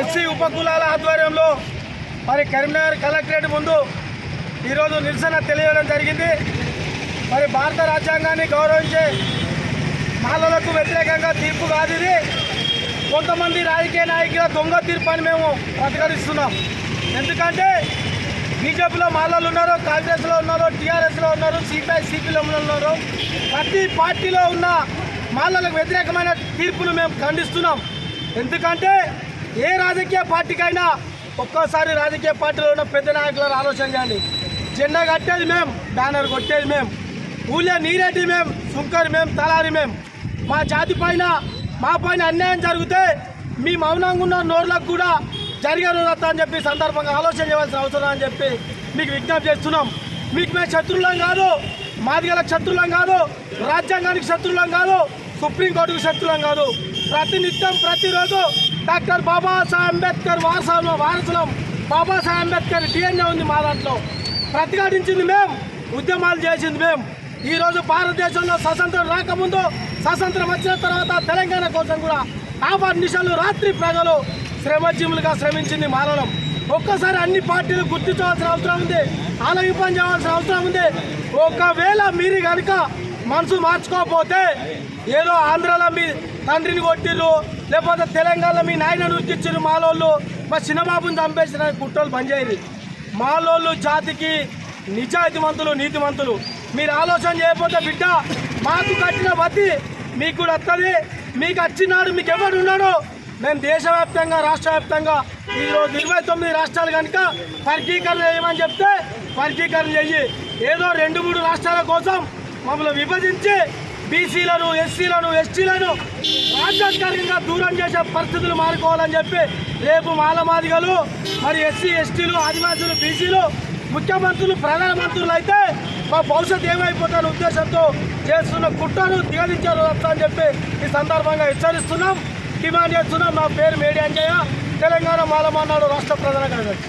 SC ఉపకులాల ఆధ్వర్యంలో మరి Karimnagar collectorate ముందు ఈరోజు నిరసన తెలియడం జరిగింది. మరి భారత రాజ్యాంగాన్ని గౌరవించే మాలలకు వ్యతిరేకంగా తీర్పు కాదు ఇది. కొంతమంది రాజకీయ నాయకుల దొంగ తీర్పు అని మేము ప్రతిఘటిస్తున్నాం. ఎందుకంటే బీజేపీలో మాలలు ఉన్నారు కాంగ్రెస్లో ఉన్నారు టీఆర్ఎస్లో ఉన్నారు సిపిఐ సిపిలో ఉన్నారు. ప్రతి పార్టీలో ఉన్న మాలలకు వ్యతిరేకమైన తీర్పును మేము ఖండిస్తున్నాం. ఎందుకంటే ఏ రాజకీయ పార్టీకైనా ఒక్కోసారి రాజకీయ పార్టీలో ఉన్న పెద్ద నాయకులను ఆలోచన చేయండి. జెండా కట్టేది మేము బ్యానర్ కొట్టేది మేము ఊళ్ళో నీరెడ్డి మేము సుంకరి మేము తలారి మేము మా జాతి పైన మా పైన అన్యాయం జరిగితే మీ మౌనంగా ఉన్న నోర్లకు కూడా జరిగేది అని చెప్పి సందర్భంగా ఆలోచన చేయవలసిన అవసరం అని చెప్పి మీకు విజ్ఞప్తి చేస్తున్నాం. మీకు మేము శత్రువులం కాదు మాదిగల శత్రువులం కాదు రాజ్యాంగానికి శత్రువులం కాదు సుప్రీంకోర్టుకు శత్రువులం కాదు. ప్రతినిత్యం ప్రతిరోజు డాక్టర్ బాబాసాహెబ్ అంబేద్కర్ వారసులం వారసులం. బాబాసాహెబ్ అంబేద్కర్ డిఎన్ఏ ఉంది మా దాంట్లో. ప్రతిఘటించింది మేము ఉద్యమాలు చేసింది మేము ఈరోజు భారతదేశంలో స్వతంత్రం రాకముందు స్వతంత్రం వచ్చిన తర్వాత తెలంగాణ కోసం కూడా ఆఫర్ నిషాలు రాత్రి ప్రజలు శ్రమజీవులుగా శ్రమించింది మారడం ఒక్కసారి అన్ని పార్టీలు గుర్తించవలసిన అవసరం ఉంది ఆలగింపం చేయవలసిన అవసరం ఉంది. ఒకవేళ మీరు కనుక మనసు మార్చుకోకపోతే ఏదో ఆంధ్రాలో మీ తండ్రిని కొట్టిర్రు లేకపోతే తెలంగాణలో మీ నాయనను ఉరికిచ్చిర్రు మాలోళ్ళు. మా చిన్నబాబుని చంపేసిన కుట్రలు పనిచేయరు మాలోళ్ళు జాతికి నిజాయితీమంతులు నీతిమంతులు మీరు ఆలోచన చేయకపోతే బిడ్డ మాకు కట్టిన బతి మీకు కూడా వస్తుంది మీకు వచ్చినాడు మీకు ఎవరు ఉన్నాడు మేము దేశవ్యాప్తంగా రాష్ట్ర వ్యాప్తంగా ఈరోజు ఇరవై తొమ్మిది రాష్ట్రాలు కనుక వర్గీకరణ చేయమని చెప్తే వర్గీకరణ చెయ్యి. ఏదో రెండు మూడు రాష్ట్రాల కోసం మమ్మల్ని విభజించి బీసీలను ఎస్సీలను ఎస్టీలను రాజ్యాంగంగా దూరం చేసే పరిస్థితులు మారుకోవాలని చెప్పి రేపు మాలమాదిగలు మరి ఎస్సీ ఎస్టీలు ఆదివాసులు బీసీలు ముఖ్యమంత్రులు ప్రధానమంత్రులు అయితే మా భవిష్యత్తు ఏమైపోతారో ఉద్దేశంతో చేస్తున్న కుట్రను దిగదించారు అని చెప్పి ఈ సందర్భంగా హెచ్చరిస్తున్నాం. డిమాండ్ చేస్తున్నాం. నా పేరు మేడి అంజయ్య. తెలంగాణ మాలమానాడు రాష్ట్ర ప్రధాన కార్యదర్శి.